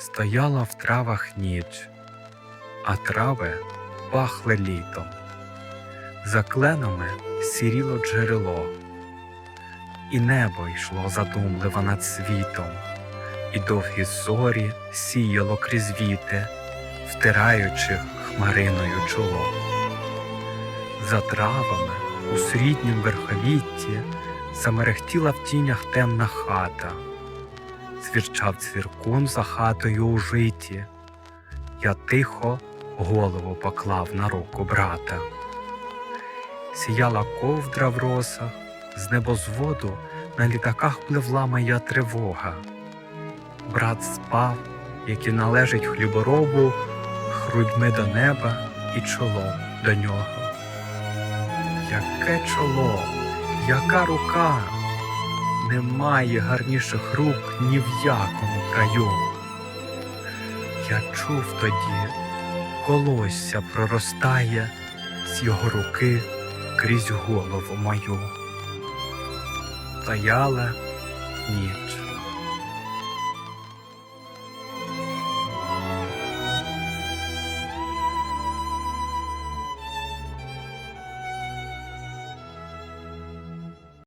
Стояла в травах ніч, а трави пахли літом. За кленами сіріло джерело, і небо йшло задумливо над світом, і довгі зорі сіяло крізь віти, втираючи хмариною чоло. За травами у сріднім верховітті замерехтіла в тінях темна хата. Звірчав цвіркун за хатою у житі. Я тихо голову поклав на руку брата. Сіяла ковдра в росах, з небозводу на літаках пливла моя тривога. Брат спав, як і належить хліборобу, грудьми до неба і чолом до нього. Яке чоло, яка рука! Немає гарніших рук ні в якому краю. Я чув тоді, колосся проростає з його руки крізь голову мою. Стояла ніч.